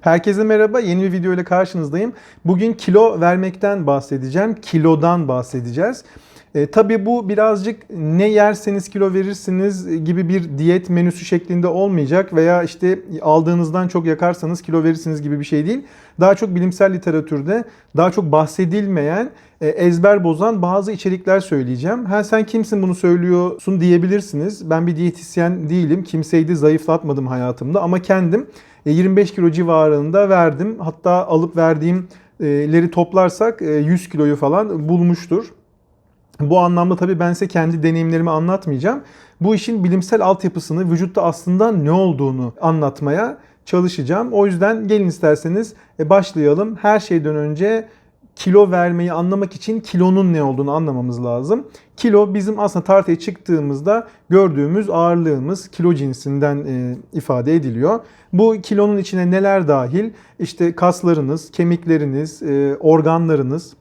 Herkese merhaba. Yeni bir video ile karşınızdayım. Bugün kilo vermekten bahsedeceğim. Kilodan bahsedeceğiz. E, tabii bu birazcık ne yerseniz kilo verirsiniz gibi bir diyet menüsü şeklinde olmayacak veya işte aldığınızdan çok yakarsanız kilo verirsiniz gibi bir şey değil. Daha çok bilimsel literatürde daha çok bahsedilmeyen e, ezber bozan bazı içerikler söyleyeceğim. Ha sen kimsin bunu söylüyorsun diyebilirsiniz. Ben bir diyetisyen değilim. Kimseyi de zayıflatmadım hayatımda ama kendim 25 kilo civarında verdim. Hatta alıp verdiğimleri toplarsak e, 100 kiloyu falan bulmuştur. Bu anlamda tabii ben size kendi deneyimlerimi anlatmayacağım. Bu işin bilimsel altyapısını, vücutta aslında ne olduğunu anlatmaya çalışacağım. O yüzden gelin isterseniz e, başlayalım. Her şeyden önce kilo vermeyi anlamak için kilonun ne olduğunu anlamamız lazım. Kilo bizim aslında tartıya çıktığımızda gördüğümüz ağırlığımız kilo cinsinden e, ifade ediliyor. Bu kilonun içine neler dahil? İşte kaslarınız, kemikleriniz, e, organlarınız,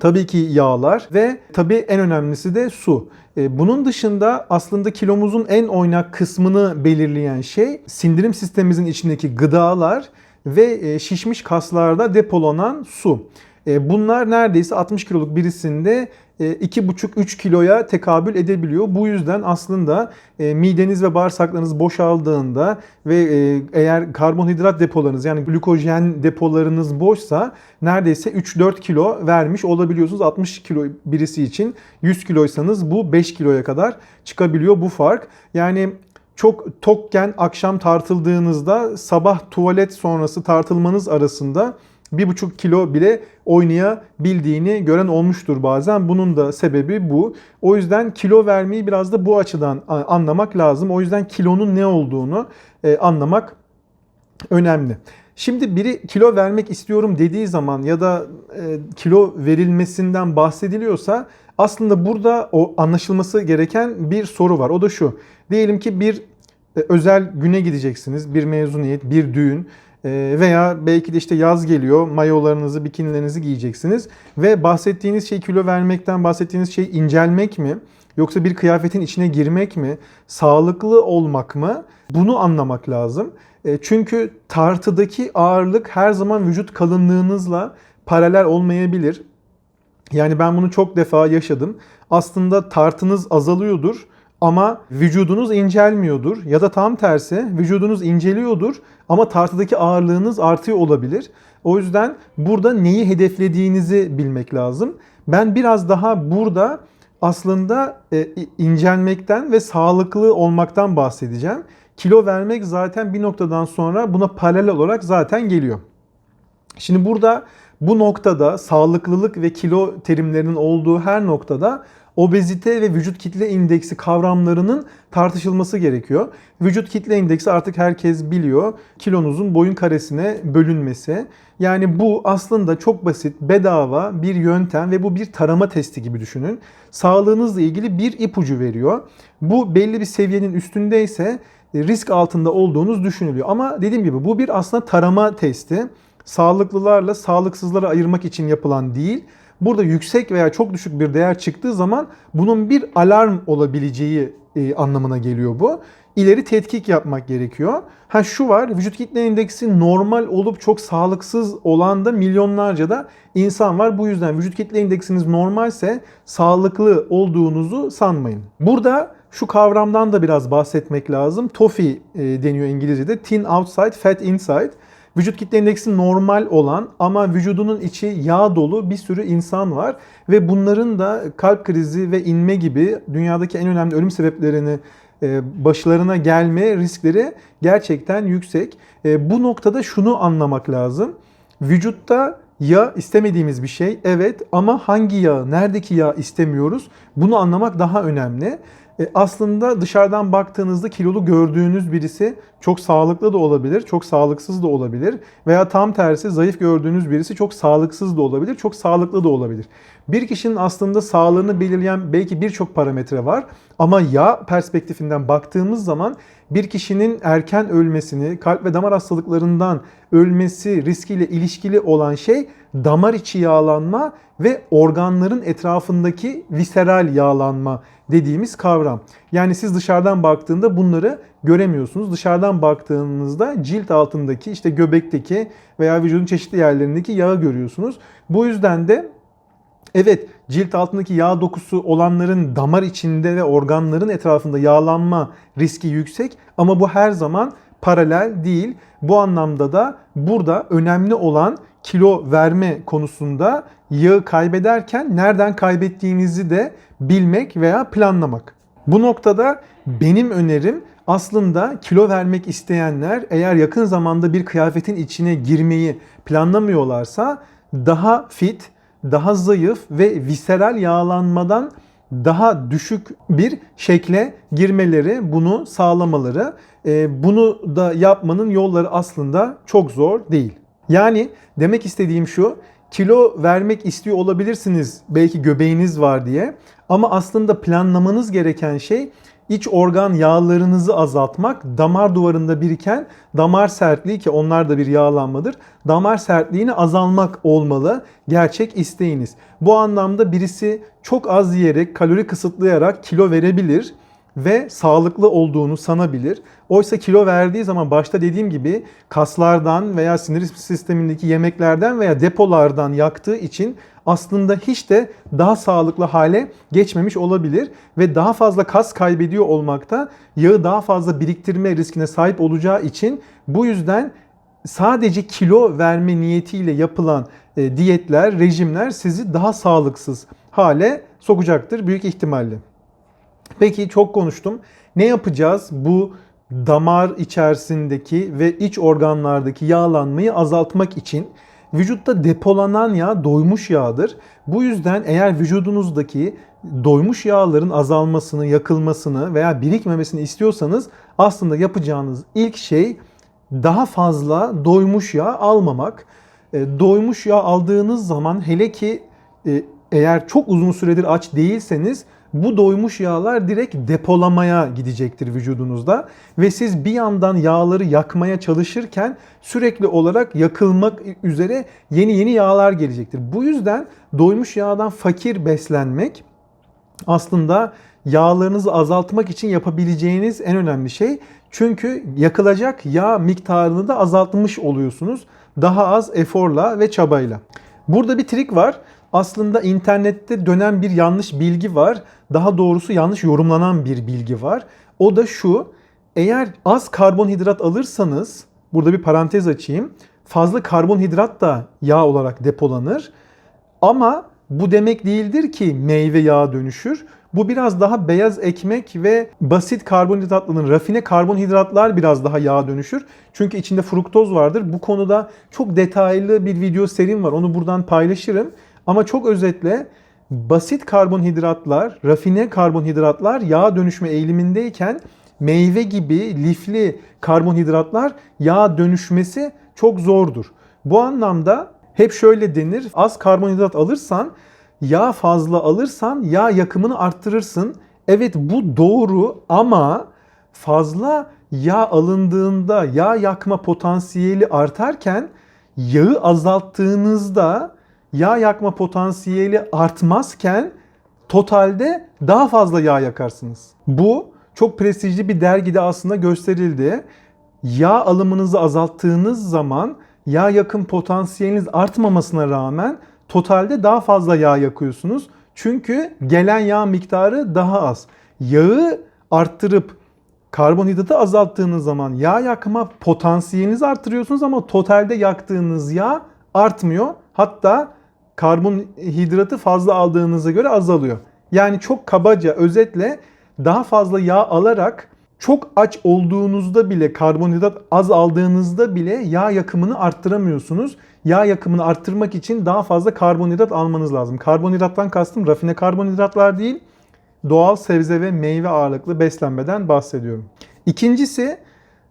Tabii ki yağlar ve tabii en önemlisi de su. E, Bunun dışında aslında kilomuzun en oynak kısmını belirleyen şey sindirim sistemimizin içindeki gıdalar ve e, şişmiş kaslarda depolanan su. E, Bunlar neredeyse 60 kiloluk birisinde 2,5-3 kiloya tekabül edebiliyor. Bu yüzden aslında e, mideniz ve bağırsaklarınız boşaldığında ve e, eğer karbonhidrat depolarınız yani glukojen depolarınız boşsa neredeyse 3-4 kilo vermiş olabiliyorsunuz. 60 kilo birisi için 100 kiloysanız bu 5 kiloya kadar çıkabiliyor bu fark. Yani çok tokken akşam tartıldığınızda sabah tuvalet sonrası tartılmanız arasında bir buçuk kilo bile oynayabildiğini gören olmuştur bazen. Bunun da sebebi bu. O yüzden kilo vermeyi biraz da bu açıdan anlamak lazım. O yüzden kilonun ne olduğunu e, anlamak önemli. Şimdi biri kilo vermek istiyorum dediği zaman ya da e, kilo verilmesinden bahsediliyorsa aslında burada o anlaşılması gereken bir soru var. O da şu. Diyelim ki bir e, özel güne gideceksiniz. Bir mezuniyet, bir düğün veya belki de işte yaz geliyor mayolarınızı, bikinilerinizi giyeceksiniz ve bahsettiğiniz şey kilo vermekten bahsettiğiniz şey incelmek mi? Yoksa bir kıyafetin içine girmek mi? Sağlıklı olmak mı? Bunu anlamak lazım. E, çünkü tartıdaki ağırlık her zaman vücut kalınlığınızla paralel olmayabilir. Yani ben bunu çok defa yaşadım. Aslında tartınız azalıyordur ama vücudunuz incelmiyordur ya da tam tersi vücudunuz inceliyordur ama tartıdaki ağırlığınız artıyor olabilir. O yüzden burada neyi hedeflediğinizi bilmek lazım. Ben biraz daha burada aslında e, incelmekten ve sağlıklı olmaktan bahsedeceğim. Kilo vermek zaten bir noktadan sonra buna paralel olarak zaten geliyor. Şimdi burada bu noktada sağlıklılık ve kilo terimlerinin olduğu her noktada obezite ve vücut kitle indeksi kavramlarının tartışılması gerekiyor. Vücut kitle indeksi artık herkes biliyor. Kilonuzun boyun karesine bölünmesi. Yani bu aslında çok basit, bedava bir yöntem ve bu bir tarama testi gibi düşünün. Sağlığınızla ilgili bir ipucu veriyor. Bu belli bir seviyenin üstündeyse risk altında olduğunuz düşünülüyor. Ama dediğim gibi bu bir aslında tarama testi. Sağlıklılarla sağlıksızları ayırmak için yapılan değil Burada yüksek veya çok düşük bir değer çıktığı zaman bunun bir alarm olabileceği e, anlamına geliyor bu. İleri tetkik yapmak gerekiyor. Ha şu var, vücut kitle indeksi normal olup çok sağlıksız olan da milyonlarca da insan var. Bu yüzden vücut kitle indeksiniz normalse sağlıklı olduğunuzu sanmayın. Burada şu kavramdan da biraz bahsetmek lazım. TOFI e, deniyor İngilizce'de. Thin outside, fat inside. Vücut kitle indeksi normal olan ama vücudunun içi yağ dolu bir sürü insan var ve bunların da kalp krizi ve inme gibi dünyadaki en önemli ölüm sebeplerini e, başlarına gelme riskleri gerçekten yüksek. E, bu noktada şunu anlamak lazım. Vücutta yağ istemediğimiz bir şey evet ama hangi yağ, neredeki yağ istemiyoruz bunu anlamak daha önemli. E, aslında dışarıdan baktığınızda kilolu gördüğünüz birisi çok sağlıklı da olabilir, çok sağlıksız da olabilir. Veya tam tersi zayıf gördüğünüz birisi çok sağlıksız da olabilir, çok sağlıklı da olabilir. Bir kişinin aslında sağlığını belirleyen belki birçok parametre var ama yağ perspektifinden baktığımız zaman bir kişinin erken ölmesini, kalp ve damar hastalıklarından ölmesi riskiyle ilişkili olan şey damar içi yağlanma ve organların etrafındaki viseral yağlanma dediğimiz kavram. Yani siz dışarıdan baktığında bunları göremiyorsunuz. Dışarıdan baktığınızda cilt altındaki işte göbekteki veya vücudun çeşitli yerlerindeki yağı görüyorsunuz. Bu yüzden de Evet, cilt altındaki yağ dokusu olanların damar içinde ve organların etrafında yağlanma riski yüksek ama bu her zaman paralel değil. Bu anlamda da burada önemli olan kilo verme konusunda yağı kaybederken nereden kaybettiğinizi de bilmek veya planlamak. Bu noktada benim önerim aslında kilo vermek isteyenler eğer yakın zamanda bir kıyafetin içine girmeyi planlamıyorlarsa daha fit, daha zayıf ve visceral yağlanmadan daha düşük bir şekle girmeleri, bunu sağlamaları, e, bunu da yapmanın yolları aslında çok zor değil. Yani demek istediğim şu, kilo vermek istiyor olabilirsiniz belki göbeğiniz var diye ama aslında planlamanız gereken şey iç organ yağlarınızı azaltmak, damar duvarında biriken damar sertliği ki onlar da bir yağlanmadır. Damar sertliğini azalmak olmalı gerçek isteğiniz. Bu anlamda birisi çok az yiyerek, kalori kısıtlayarak kilo verebilir ve sağlıklı olduğunu sanabilir. Oysa kilo verdiği zaman başta dediğim gibi kaslardan veya sinir sistemindeki yemeklerden veya depolardan yaktığı için aslında hiç de daha sağlıklı hale geçmemiş olabilir ve daha fazla kas kaybediyor olmakta yağı daha fazla biriktirme riskine sahip olacağı için bu yüzden sadece kilo verme niyetiyle yapılan e, diyetler, rejimler sizi daha sağlıksız hale sokacaktır büyük ihtimalle. Peki çok konuştum. Ne yapacağız bu damar içerisindeki ve iç organlardaki yağlanmayı azaltmak için? Vücutta depolanan yağ doymuş yağdır. Bu yüzden eğer vücudunuzdaki doymuş yağların azalmasını, yakılmasını veya birikmemesini istiyorsanız aslında yapacağınız ilk şey daha fazla doymuş yağ almamak. E, doymuş yağ aldığınız zaman hele ki e, eğer çok uzun süredir aç değilseniz bu doymuş yağlar direkt depolamaya gidecektir vücudunuzda ve siz bir yandan yağları yakmaya çalışırken sürekli olarak yakılmak üzere yeni yeni yağlar gelecektir. Bu yüzden doymuş yağdan fakir beslenmek aslında yağlarınızı azaltmak için yapabileceğiniz en önemli şey. Çünkü yakılacak yağ miktarını da azaltmış oluyorsunuz. Daha az eforla ve çabayla. Burada bir trik var aslında internette dönen bir yanlış bilgi var. Daha doğrusu yanlış yorumlanan bir bilgi var. O da şu. Eğer az karbonhidrat alırsanız, burada bir parantez açayım. Fazla karbonhidrat da yağ olarak depolanır. Ama bu demek değildir ki meyve yağa dönüşür. Bu biraz daha beyaz ekmek ve basit karbonhidratların rafine karbonhidratlar biraz daha yağa dönüşür. Çünkü içinde fruktoz vardır. Bu konuda çok detaylı bir video serim var. Onu buradan paylaşırım. Ama çok özetle basit karbonhidratlar, rafine karbonhidratlar yağ dönüşme eğilimindeyken meyve gibi lifli karbonhidratlar yağ dönüşmesi çok zordur. Bu anlamda hep şöyle denir. Az karbonhidrat alırsan, yağ fazla alırsan yağ yakımını arttırırsın. Evet bu doğru ama fazla yağ alındığında yağ yakma potansiyeli artarken yağı azalttığınızda yağ yakma potansiyeli artmazken totalde daha fazla yağ yakarsınız. Bu çok prestijli bir dergide aslında gösterildi. Yağ alımınızı azalttığınız zaman yağ yakım potansiyeliniz artmamasına rağmen totalde daha fazla yağ yakıyorsunuz. Çünkü gelen yağ miktarı daha az. Yağı arttırıp karbonhidratı azalttığınız zaman yağ yakma potansiyelinizi arttırıyorsunuz ama totalde yaktığınız yağ artmıyor. Hatta karbonhidratı fazla aldığınıza göre azalıyor. Yani çok kabaca özetle daha fazla yağ alarak çok aç olduğunuzda bile karbonhidrat az aldığınızda bile yağ yakımını arttıramıyorsunuz. Yağ yakımını arttırmak için daha fazla karbonhidrat almanız lazım. Karbonhidrattan kastım rafine karbonhidratlar değil, doğal sebze ve meyve ağırlıklı beslenmeden bahsediyorum. İkincisi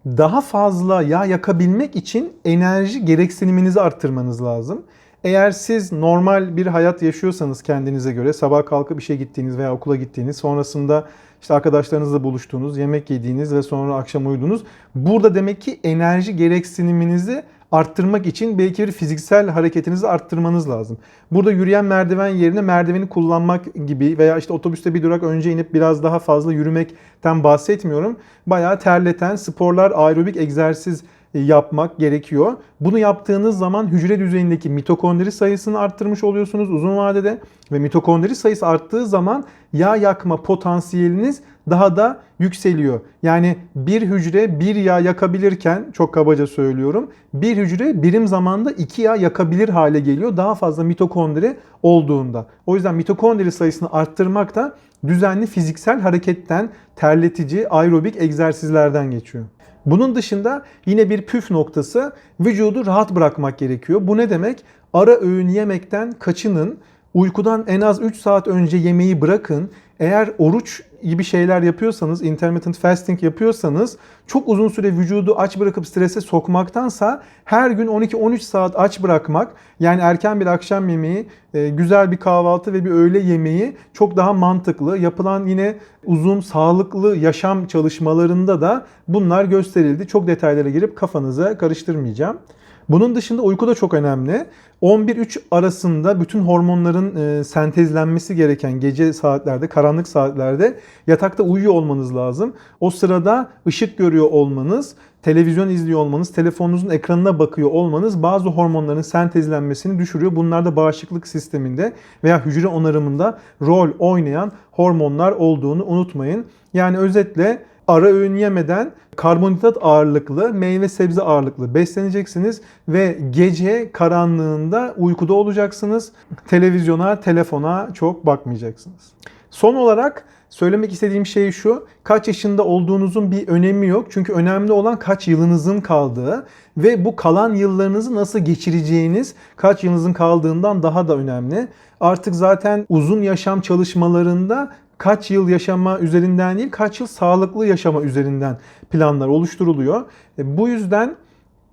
daha fazla yağ yakabilmek için enerji gereksiniminizi arttırmanız lazım. Eğer siz normal bir hayat yaşıyorsanız kendinize göre sabah kalkıp işe gittiğiniz veya okula gittiğiniz sonrasında işte arkadaşlarınızla buluştuğunuz, yemek yediğiniz ve sonra akşam uyudunuz. Burada demek ki enerji gereksiniminizi arttırmak için belki bir fiziksel hareketinizi arttırmanız lazım. Burada yürüyen merdiven yerine merdiveni kullanmak gibi veya işte otobüste bir durak önce inip biraz daha fazla yürümekten bahsetmiyorum. Bayağı terleten sporlar, aerobik egzersiz yapmak gerekiyor. Bunu yaptığınız zaman hücre düzeyindeki mitokondri sayısını arttırmış oluyorsunuz uzun vadede ve mitokondri sayısı arttığı zaman yağ yakma potansiyeliniz daha da yükseliyor. Yani bir hücre bir yağ yakabilirken çok kabaca söylüyorum bir hücre birim zamanda iki yağ yakabilir hale geliyor daha fazla mitokondri olduğunda. O yüzden mitokondri sayısını arttırmak da düzenli fiziksel hareketten terletici aerobik egzersizlerden geçiyor. Bunun dışında yine bir püf noktası vücudu rahat bırakmak gerekiyor. Bu ne demek? Ara öğün yemekten kaçının. Uykudan en az 3 saat önce yemeği bırakın. Eğer oruç gibi şeyler yapıyorsanız, intermittent fasting yapıyorsanız çok uzun süre vücudu aç bırakıp strese sokmaktansa her gün 12-13 saat aç bırakmak yani erken bir akşam yemeği, e, güzel bir kahvaltı ve bir öğle yemeği çok daha mantıklı. Yapılan yine uzun sağlıklı yaşam çalışmalarında da bunlar gösterildi. Çok detaylara girip kafanıza karıştırmayacağım. Bunun dışında uyku da çok önemli. 11-3 arasında bütün hormonların e, sentezlenmesi gereken gece saatlerde, karanlık saatlerde yatakta uyuyor olmanız lazım. O sırada ışık görüyor olmanız, televizyon izliyor olmanız, telefonunuzun ekranına bakıyor olmanız bazı hormonların sentezlenmesini düşürüyor. Bunlar da bağışıklık sisteminde veya hücre onarımında rol oynayan hormonlar olduğunu unutmayın. Yani özetle ara öğün yemeden karbonhidrat ağırlıklı, meyve sebze ağırlıklı besleneceksiniz ve gece karanlığında uykuda olacaksınız. Televizyona, telefona çok bakmayacaksınız. Son olarak söylemek istediğim şey şu. Kaç yaşında olduğunuzun bir önemi yok. Çünkü önemli olan kaç yılınızın kaldığı ve bu kalan yıllarınızı nasıl geçireceğiniz kaç yılınızın kaldığından daha da önemli. Artık zaten uzun yaşam çalışmalarında kaç yıl yaşama üzerinden değil, kaç yıl sağlıklı yaşama üzerinden planlar oluşturuluyor. E, bu yüzden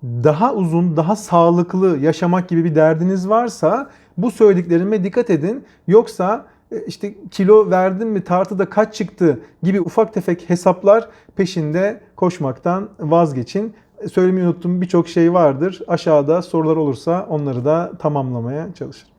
daha uzun, daha sağlıklı yaşamak gibi bir derdiniz varsa bu söylediklerime dikkat edin. Yoksa e, işte kilo verdim mi tartıda kaç çıktı gibi ufak tefek hesaplar peşinde koşmaktan vazgeçin. Söylemeyi unuttum birçok şey vardır. Aşağıda sorular olursa onları da tamamlamaya çalışırım.